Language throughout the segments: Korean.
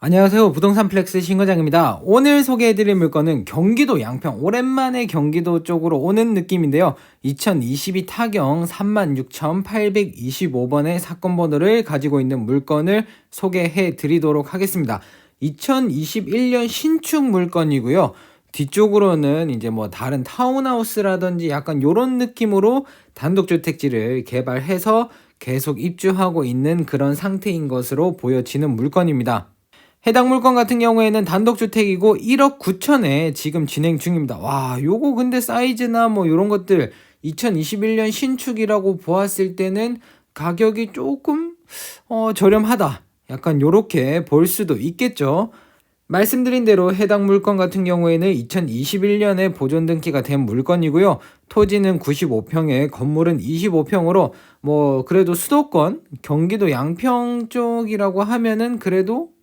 안녕하세요. 부동산 플렉스 신과장입니다. 오늘 소개해드릴 물건은 경기도 양평. 오랜만에 경기도 쪽으로 오는 느낌인데요. 2022 타경 36,825번의 사건 번호를 가지고 있는 물건을 소개해 드리도록 하겠습니다. 2021년 신축 물건이고요. 뒤쪽으로는 이제 뭐 다른 타운하우스라든지 약간 요런 느낌으로 단독주택지를 개발해서 계속 입주하고 있는 그런 상태인 것으로 보여지는 물건입니다. 해당 물건 같은 경우에는 단독주택이고 1억 9천에 지금 진행 중입니다. 와, 요거 근데 사이즈나 뭐 요런 것들 2021년 신축이라고 보았을 때는 가격이 조금 어, 저렴하다. 약간 요렇게 볼 수도 있겠죠. 말씀드린 대로 해당 물건 같은 경우에는 2021년에 보존 등기가 된 물건이고요. 토지는 95평에 건물은 25평으로 뭐 그래도 수도권 경기도 양평 쪽이라고 하면은 그래도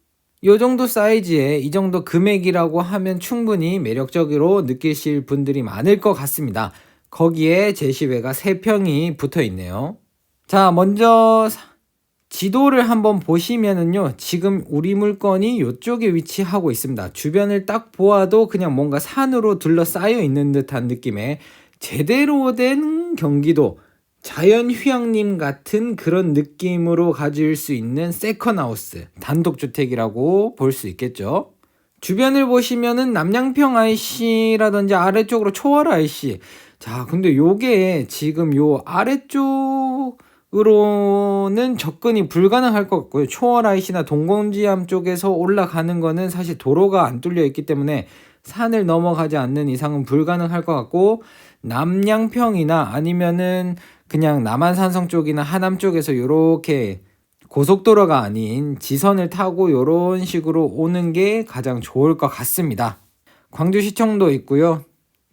요 정도 사이즈에 이 정도 금액이라고 하면 충분히 매력적으로 느끼실 분들이 많을 것 같습니다. 거기에 제시외가 3평이 붙어 있네요. 자, 먼저 지도를 한번 보시면은요, 지금 우리 물건이 이쪽에 위치하고 있습니다. 주변을 딱 보아도 그냥 뭔가 산으로 둘러싸여 있는 듯한 느낌의 제대로 된 경기도, 자연휴양림 같은 그런 느낌으로 가질 수 있는 세컨하우스, 단독주택이라고 볼 수 있겠죠. 주변을 보시면은 남양평 IC라든지 아래쪽으로 초월 IC. 자, 근데 요게 지금 요 아래쪽으로는 접근이 불가능할 것 같고요. 초월 IC나 동공지암 쪽에서 올라가는 거는 사실 도로가 안 뚫려 있기 때문에 산을 넘어가지 않는 이상은 불가능할 것 같고 남양평이나 아니면은 그냥 남한산성 쪽이나 하남 쪽에서 요렇게 고속도로가 아닌 지선을 타고 요런 식으로 오는 게 가장 좋을 것 같습니다. 광주시청도 있고요.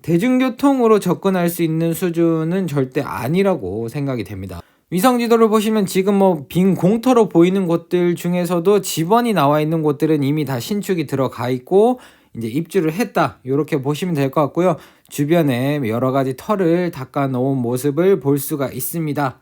대중교통으로 접근할 수 있는 수준은 절대 아니라고 생각이 됩니다. 위성 지도를 보시면 지금 뭐 빈 공터로 보이는 곳들 중에서도 지번이 나와 있는 곳들은 이미 다 신축이 들어가 있고 이제 입주를 했다. 이렇게 보시면 될 것 같고요. 주변에 여러 가지 털을 닦아 놓은 모습을 볼 수가 있습니다.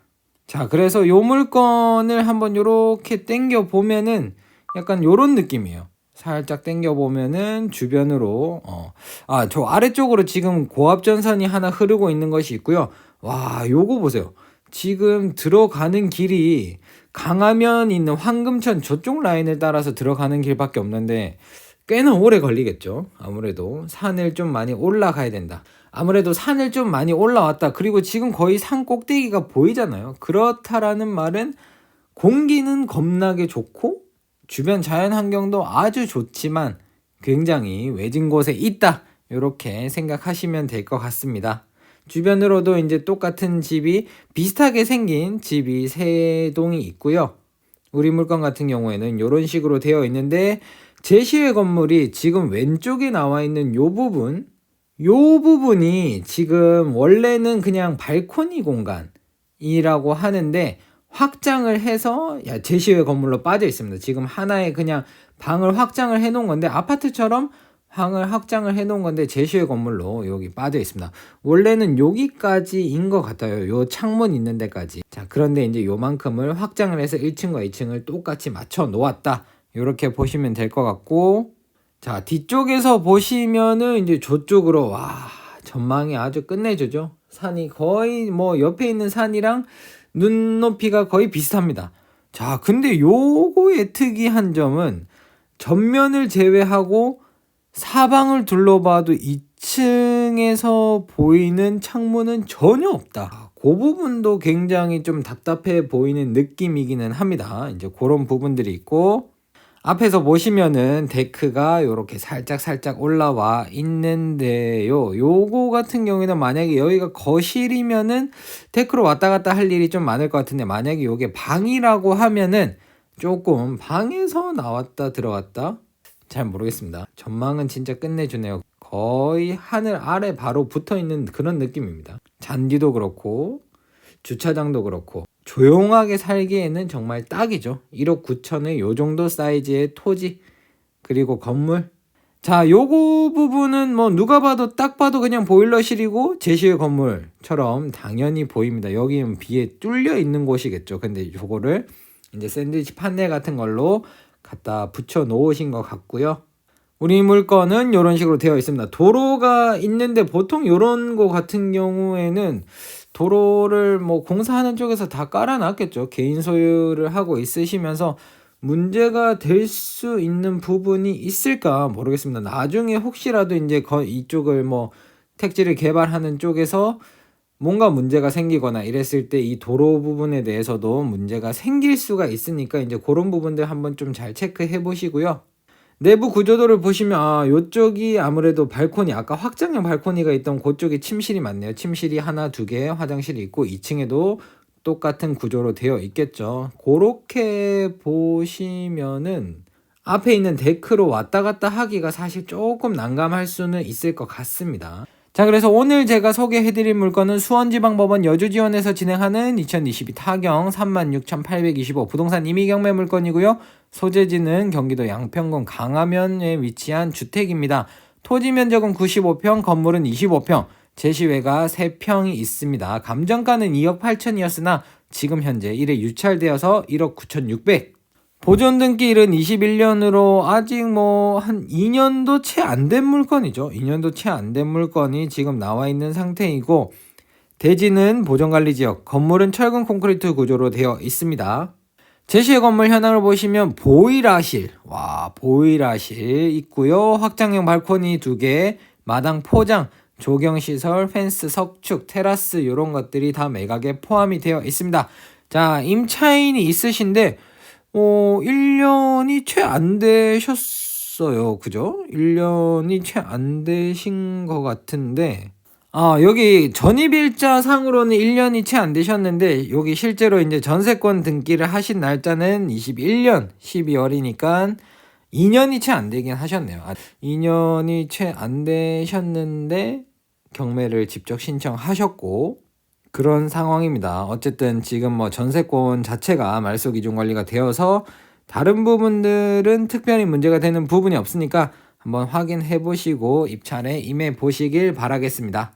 자, 그래서 요 물건을 한번 요렇게 땡겨 보면은 약간 요런 느낌이에요. 살짝 땡겨 보면은 주변으로 어. 아, 저 아래쪽으로 지금 고압 전선이 하나 흐르고 있는 것이 있고요. 와, 요거 보세요. 지금 들어가는 길이 강화면 있는 황금천 저쪽 라인을 따라서 들어가는 길밖에 없는데 꽤나 오래 걸리겠죠. 아무래도 산을 좀 많이 올라가야 된다. 아무래도 산을 좀 많이 올라왔다. 그리고 지금 거의 산 꼭대기가 보이잖아요. 그렇다라는 말은 공기는 겁나게 좋고 주변 자연 환경도 아주 좋지만 굉장히 외진 곳에 있다. 이렇게 생각하시면 될 것 같습니다. 주변으로도 이제 똑같은 집이 비슷하게 생긴 집이 세 동이 있고요. 우리 물건 같은 경우에는 이런 식으로 되어 있는데 제시의 건물이 지금 왼쪽에 나와 있는 요 부분 요 부분이 지금 원래는 그냥 발코니 공간이라고 하는데 확장을 해서 제시의 건물로 빠져 있습니다. 지금 하나의 그냥 방을 확장을 해 놓은 건데 아파트처럼 방을 확장을 해 놓은 건데 제시의 건물로 여기 빠져 있습니다. 원래는 여기까지인 것 같아요. 요 창문 있는 데까지. 자, 그런데 이제 요만큼을 확장을 해서 1층과 2층을 똑같이 맞춰 놓았다. 이렇게 보시면 될 것 같고 자 뒤쪽에서 보시면은 이제 저쪽으로 와 전망이 아주 끝내주죠 산이 거의 뭐 옆에 있는 산이랑 눈높이가 거의 비슷합니다 자 근데 요거의 특이한 점은 전면을 제외하고 사방을 둘러봐도 2층에서 보이는 창문은 전혀 없다. 그 부분도 굉장히 좀 답답해 보이는 느낌이기는 합니다. 이제 그런 부분들이 있고 앞에서 보시면은 데크가 이렇게 살짝 살짝 올라와 있는데요. 요거 같은 경우에는 만약에 여기가 거실이면은 데크로 왔다 갔다 할 일이 좀 많을 것 같은데 만약에 요게 방이라고 하면은 조금 방에서 나왔다 들어갔다 잘 모르겠습니다. 전망은 진짜 끝내주네요. 거의 하늘 아래 바로 붙어 있는 그런 느낌입니다. 잔디도 그렇고 주차장도 그렇고 조용하게 살기에는 정말 딱이죠. 1억 9천의 요 정도 사이즈의 토지 그리고 건물 자 요거 부분은 뭐 누가 봐도 딱 봐도 그냥 보일러실이고 제시의 건물처럼 당연히 보입니다. 여기는 비에 뚫려 있는 곳이겠죠. 근데 요거를 이제 샌드위치 판넬 같은 걸로 갖다 붙여 놓으신 것 같고요. 우리 물건은 이런 식으로 되어 있습니다. 도로가 있는데 보통 이런 거 같은 경우에는 도로를 뭐 공사하는 쪽에서 다 깔아놨겠죠. 개인 소유를 하고 있으시면서 문제가 될 수 있는 부분이 있을까 모르겠습니다. 나중에 혹시라도 이제 거 이쪽을 뭐 택지를 개발하는 쪽에서 뭔가 문제가 생기거나 이랬을 때 이 도로 부분에 대해서도 문제가 생길 수가 있으니까 이제 그런 부분들 한번 좀 잘 체크해 보시고요. 내부 구조도를 보시면 아 요쪽이 아무래도 발코니 아까 확장형 발코니가 있던 그쪽이 침실이 많네요. 침실이 하나 두 개 화장실이 있고 2층에도 똑같은 구조로 되어 있겠죠. 그렇게 보시면은 앞에 있는 데크로 왔다 갔다 하기가 사실 조금 난감할 수는 있을 것 같습니다. 자, 그래서 오늘 제가 소개해드릴 물건은 수원지방법원 여주지원에서 진행하는 2022 타경 36,825 부동산 임의경매 물건이고요. 소재지는 경기도 양평군 강화면에 위치한 주택입니다. 토지 면적은 95평, 건물은 25평, 제시외가 3평이 있습니다. 감정가는 2억 8천이었으나 지금 현재 1회 유찰되어서 1억 9,600. 보존 등기 일은 21년으로 아직 뭐 한 2년도 채 안 된 물건이죠. 2년도 채 안 된 물건이 지금 나와 있는 상태이고 대지는 보존관리 지역, 건물은 철근 콘크리트 구조로 되어 있습니다. 제시의 건물 현황을 보시면 보일하실, 와 보일하실 있고요. 확장형 발코니 두 개, 마당 포장, 조경 시설, 펜스, 석축, 테라스 이런 것들이 다 매각에 포함이 되어 있습니다. 자 임차인이 있으신데 어 1년이 채 안 되셨어요. 그죠? 1년이 채 안 되신 것 같은데 아, 여기 전입일자 상으로는 1년이 채 안 되셨는데 여기 실제로 이제 전세권 등기를 하신 날짜는 21년 12월이니까 2년이 채 안 되긴 하셨네요. 아, 2년이 채 안 되셨는데 경매를 직접 신청하셨고 그런 상황입니다. 어쨌든 지금 뭐 전세권 자체가 말소 기준 관리가 되어서 다른 부분들은 특별히 문제가 되는 부분이 없으니까 한번 확인해 보시고 입찰에 임해 보시길 바라겠습니다.